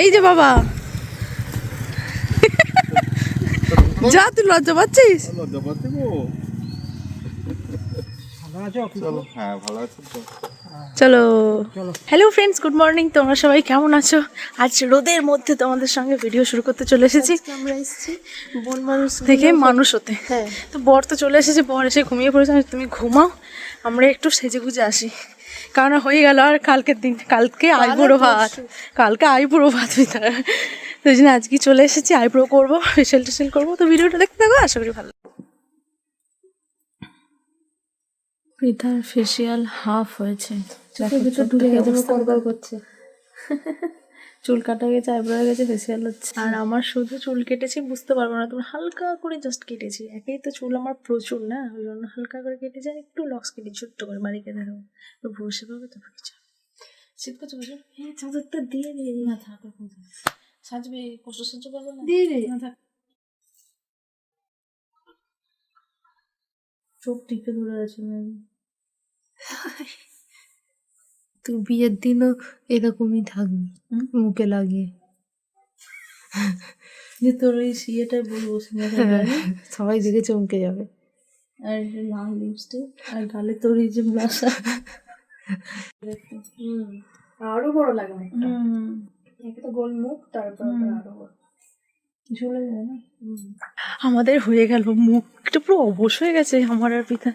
এই যে বাবা। যা তুই লজ্জা পাচ্ছিস? লজ্জা পাচ্ছি চলো হ্যালো ফ্রেন্ডস গুড মর্নিং তোমরা সবাই কেমন আছো? আজ রোদের মধ্যে তোমাদের সঙ্গে ভিডিও শুরু করতে চলে এসেছি। আমরা এসেছি বন মানুষ থেকে মানুষ হতে। হ্যাঁ। তো বর তো চলে এসেছে বর এসে ঘুমিয়ে পড়েছে তুমি ঘুমাও আমরা একটু সেজে গুজে আসি। কারণ হয়ে গেল আর কালকের দিন কালকে আইবুড়ো ভাত কালকে আইবুড়ো ভাত ভিতরে তো ওই জন্য আজকে চলে এসেছি আইব্রো করব ফেশিয়াল টেশিয়াল করব তো ভিডিওটা দেখতে থাকো আশা করি ভালো পৃথার ফেসিয়াল হাফ হয়েছে। ভিতর করছে। চুল কাটা গেছে আইব্রো হয়ে গেছে ফেসিয়াল হচ্ছে। আর আমার শুধু চুল কেটেছি বুঝতে পারব না। তোমার হালকা করে জাস্ট কেটেছি। একেই তো চুল আমার প্রচুর না? ওই জন্য হালকা করে কেটেছি আর একটু লক্স কেটে ছোট্ট করে বাড়ি কেটে দেবো। তো বসে পাবে তো কিছু শীত করছে বসে। হ্যাঁ চাদরটা দিয়ে দিয়ে না থাক সাজবে কষ্ট সহ্য করবে না। দিয়ে দে। না থাক। চোখ টিপে ধরে আছে ম্যাম। তুই বিয়ের দিনও এরকমই থাকবি। মুখে লাগিয়ে। যে তোর ওই সিয়েটাই বলব সবাই দেখে চমকে যাবে। আর লাল লিপস্টিক আর গালে তোর এই যে ব্লাশার আরও বড় একে তো গোল মুখ তারপর আরও বড়। ঝুলে যায় না? আমাদের হয়ে গেল মুখটা পুরো অবশ হয়ে গেছে। আমার আর পিতা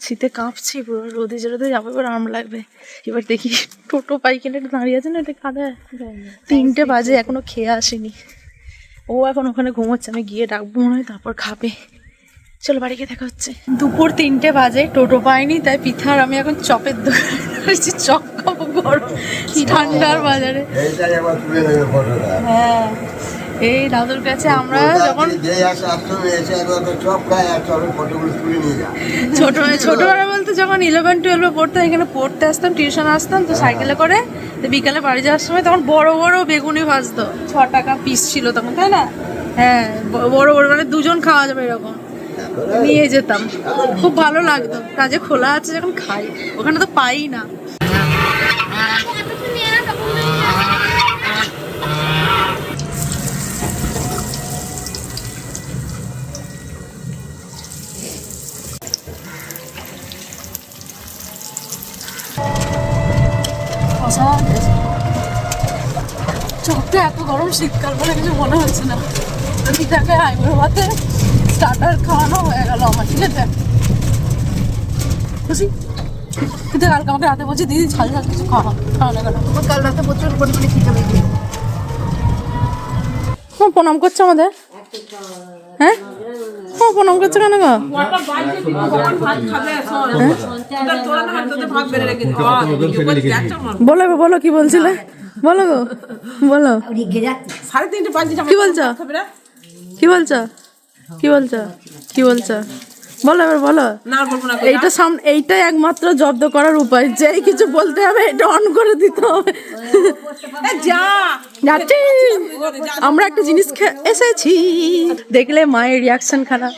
শীতে কাঁপছি পুরো রোদে জেরোদে যাব এবার আরাম লাগবে। এবার দেখি টোটো পাই কিনে একটু দাঁড়িয়ে আছে না এটা কাদা। তিনটে বাজে এখনও খেয়ে আসেনি। ও এখন ওখানে ঘুমোচ্ছে আমি গিয়ে ডাকবো মনে হয় তারপর খাবে। চলো বাড়ি গিয়ে দেখা হচ্ছে। দুপুর তিনটে বাজে টোটো পাইনি তাই পিঠার আমি এখন চপের দোকানে এসেছি, চপ খাব গরম। ঠান্ডার বাজারে। হ্যাঁ। এই দাদুর কাছে আমরা যখন ছোট ছোটবেলা বলতে যখন ইলেভেন টুয়েলভে পড়তাম এখানে পড়তে আসতাম টিউশন আসতাম তো সাইকেলে করে তো বিকালে বাড়ি যাওয়ার সময় তখন বড় বড় বেগুনি ভাজতো। ছ টাকা পিস ছিল তখন তাই না? হ্যাঁ বড় বড় মানে দুজন খাওয়া যাবে এরকম। নিয়ে যেতাম। খুব ভালো লাগতো। কাজে খোলা আছে যখন খাই ওখানে তো পাই না চোখটা এত গরম শীতকাল বলে কিছু মনে হচ্ছে না। পিঠাকে আইবুড়ো ভাতে স্টার্টার খাওয়ানো হয়ে গেল আমার ঠিক আছে? খুশি? কিন্তু কালকে আমাকে রাতে বলছে দিদি ঝাল ঝাল কিছু খাওয়া খাওয়ানো গেল। কাল রাতে প্রচুর পরিমাণে খিদে পেয়েছে। প্রণাম করছে আমাদের? হ্যাঁ? ও প্রণাম করছে কেন গো? বলো গো বলো কি বলছিলে? বলো গো বলো। কি বলছো? কি বলছো? কি বলছো? কি বলছো? বলো এবার বলো। এইটা সামনে এইটাই একমাত্র জব্দ করার উপায়। যেই কিছু বলতে হবে এটা অন করে দিতে হবে। আমরা একটা জিনিস এসেছি। দেখলে মায়ের রিয়াকশন খানা।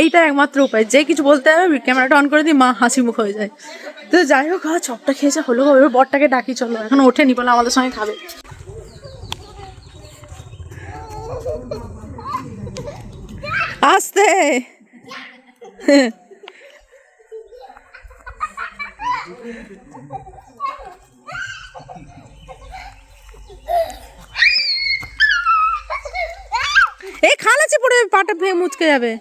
এইটা একমাত্র উপায়। যে কিছু বলতে হবে ক্যামেরাটা অন করে দিই মা হাসি মুখ হয়ে যায়। তো যাই হোক হ্যাঁ চপটা খেয়েছে হলো এবার বরটাকে ডাকি চলো। এখন ওঠেনি বলে আমাদের সঙ্গে খাবে। আসতে। এই খালাচি পড়ে, পাটা ভেঙে মুচকে যাবে।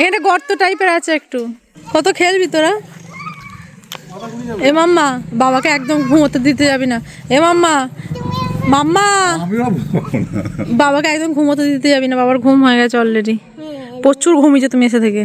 এখানে গর্ত টাইপের আছে একটু। কত খেলবি তোরা? এ মাম্মা, বাবাকে একদম ঘুমোতে দিতে যাবি না। এ মাম্মা মাম্মা! বাবাকে একদম ঘুমোতে দিতে যাবি না বাবার ঘুম হয়ে গেছে অলরেডি প্রচুর ঘুমিয়েছে তুমি এসে থেকে।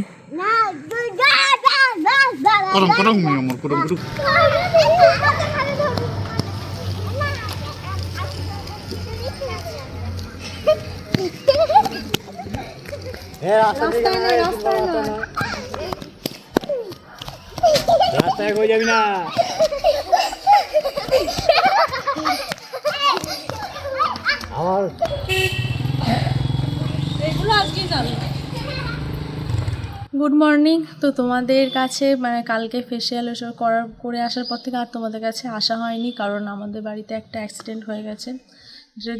রাস্তায় কই যাবি না? গুড মর্নিং তো তোমাদের কাছে মানে কালকে ফেসিয়াল এসব করার করে আসার পর থেকে আর তোমাদের কাছে আসা হয়নি, কারণ আমাদের বাড়িতে একটা অ্যাক্সিডেন্ট হয়ে গেছে।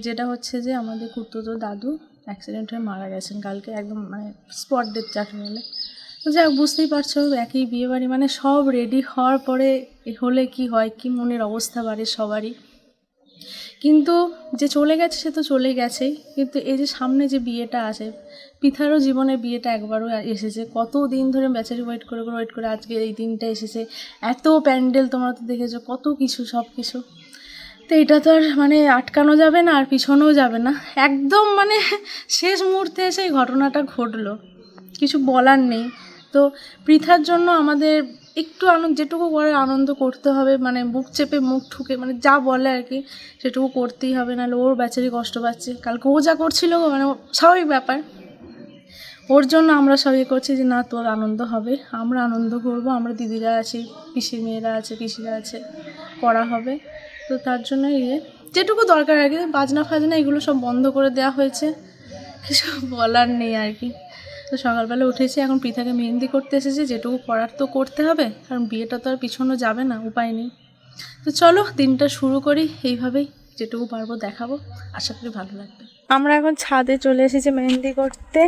যেটা হচ্ছে যে, আমাদের কুর্তুতো দাদু অ্যাক্সিডেন্ট হয়ে মারা গেছেন কালকে, একদম মানে স্পট ডেথ যাকে বলে তো যাই হোক, বুঝতেই পারছ, একই বিয়েবাড়ি মানে সব রেডি হওয়ার পরে হলে কি হয়, কি মনের অবস্থা বাড়ে সবারই। কিন্তু যে চলে গেছে সে তো চলে গেছেই কিন্তু এই যে সামনে যে বিয়েটা আছে পিথারও জীবনে বিয়েটা একবারও এসেছে। কত দিন ধরে বেচারি ওয়েট করে করে ওয়েট করে আজকে এই দিনটা এসেছে। এত প্যান্ডেল তোমরা তো দেখেছ, কত কিছু, সব কিছু। তো এটা তো আর মানে আটকানো যাবে না, আর পিছনেও যাবে না। একদম মানে শেষ মুহূর্তে এসে এই ঘটনাটা ঘটলো। কিছু বলার নেই। তো পৃথার জন্য আমাদের একটু আনন্দ, যেটুকু করে আনন্দ করতে হবে মানে বুক চেপে মুখ ঠুকে মানে যা বলে আর কি, সেটুকু করতেই হবে, নাহলে ওর বেচারি কষ্ট পাচ্ছে। কালকে ও যা করছিল মানে স্বাভাবিক ব্যাপার। ওর জন্য আমরা সবাই করছি যে, না, তোর আনন্দ হবে, আমরা আনন্দ করব, আমরা দিদিরা আছি, পিসির মেয়েরা আছে, পিসিরা আছে, করা হবে। তো তার জন্য ইয়ে যেটুকু দরকার আর কি, বাজনা ফাজনা এগুলো সব বন্ধ করে দেওয়া হয়েছে কিছু বলার নেই আর কি। তো সকালবেলা উঠেছি, এখন পৃথাকে মেহেন্দি করতে এসেছে, যেটুকু করার তো করতে হবে, কারণ বিয়েটা তো আর পিছনো যাবে না, উপায় নেই। তো চলো, দিনটা শুরু করি, এইভাবেই যেটুকু পারব দেখাবো, আশা করি ভালো লাগবে। আমরা এখন ছাদে চলে এসেছি মেহেন্দি করতে,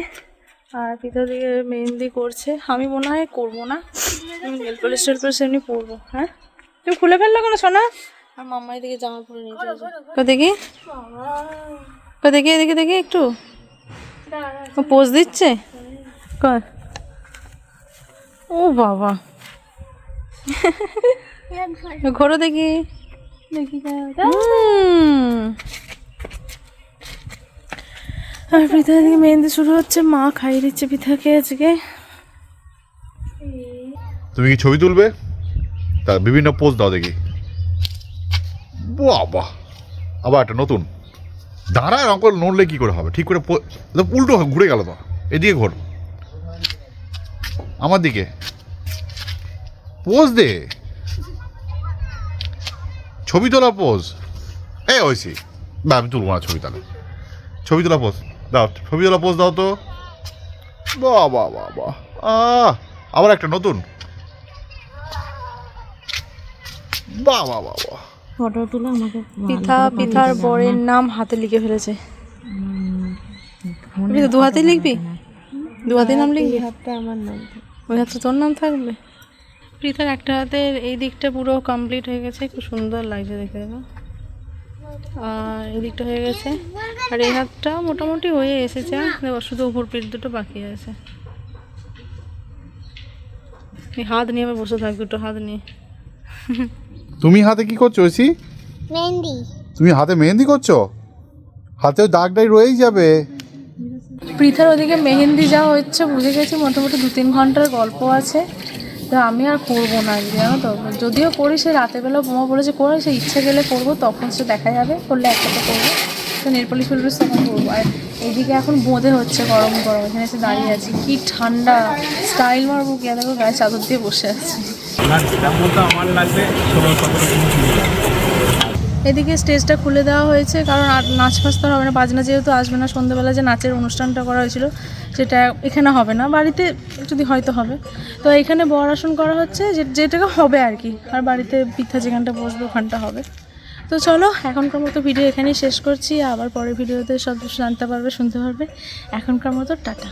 আর পিতা দিকে মেহেন্দি করছে। আমি মনে হয় করব না, আমি নেল পলিশ টেল পলিশ এমনি পরবো হ্যাঁ? তুমি খুলে ফেলল কেন, সোনা? আর মাম্মাই দিকে জামা পরে নিয়েছে কো দেখি? কো দেখি, এদিকে দেখি একটু। পোজ দিচ্ছে? কর। ও বাবা। ঘোরো দেখি। দেখি। আর পিঠা থেকে মেহেন্দি শুরু হচ্ছে। মা খাইয়ে দিচ্ছে পিঠাকে আজকে। তুমি কি ছবি তুলবে? তা বিভিন্ন পোজ দাও দেখি। বাহ আবার একটা নতুন। দাঁড়ায় করে নড়লে কি করে হবে? ঠিক করে উল্টো ঘুরে গেল তো। এদিকে ঘোর। আমার দিকে। পোজ দে। ছবি তোলা পোজ এ ওইসি না আমি তুলবো না ছবি তাহলে। ছবি তোলা পোজ দাও ছবি তোলা পোজ দাও তো। বাহ বাহ বাহ বাহ। আবার একটা নতুন। বাহ বাহ বাহ বাহ। ফটো তুলে আমাকে বরের নাম হাতে লিখে ফেলেছে। দু হাতে লিখবি? দু হাতে নাম লিখবি? হাতটা আমার নাম। ওই হাতে তোর নাম থাকবে? পৃথার একটা হাতের এই দিকটা পুরো কমপ্লিট হয়ে গেছে খুব সুন্দর লাগছে দেখতে দেখো। আর এই দিকটা হয়ে গেছে। আর এই হাতটা মোটামুটি হয়ে এসেছে দেখো শুধু উপর পিঠ দুটো বাকি আছে। এই হাত নিয়ে আবার বসে থাক দুটো হাত নিয়ে। তুমি হাতে কি করছ ঐশী মেহেন্দি। তুমি হাতে মেহেন্দি করছ? হাতেও দাগটাই রয়েই যাবে। পৃথার ওদিকে মেহেন্দি যা হচ্ছে বুঝে গেছি, মোটামুটি দু তিন ঘণ্টার গল্প আছে। তো আমি আর করব না জানো তো? যদিও করি, সে রাতের বেলা বোমা বলেছে, করে, সে ইচ্ছে গেলে করব, তখন সে দেখা যাবে, করলে একসাথে করব। তো নেলপলিশ ফুলপলিশ তখন করব। আর এইদিকে এখন বোঁদে হচ্ছে, গরম গরম। এখানে এসে দাঁড়িয়ে আছি। কি ঠান্ডা স্টাইল মারবো, কি দেখো, গায়ে চাদর দিয়ে বসে আছি। এদিকে স্টেজটা খুলে দেওয়া হয়েছে, কারণ আর নাচ ফাচ তো হবে না, বাজনা যেহেতু আসবে না, সন্ধ্যেবেলা যে নাচের অনুষ্ঠানটা করা হয়েছিল, সেটা এখানে হবে না, বাড়িতে যদি হয়তো হবে। তো এখানে বর আসন করা হচ্ছে যেটাকে হবে আর কি, আর বাড়িতে পিঠা যেখানটা বসবে ওখানটা হবে। তো চলো, এখনকার মতো ভিডিও এখানেই শেষ করছি, আবার পরের ভিডিওতে সব জানতে পারবে, শুনতে পারবে। এখনকার মতো টাটা।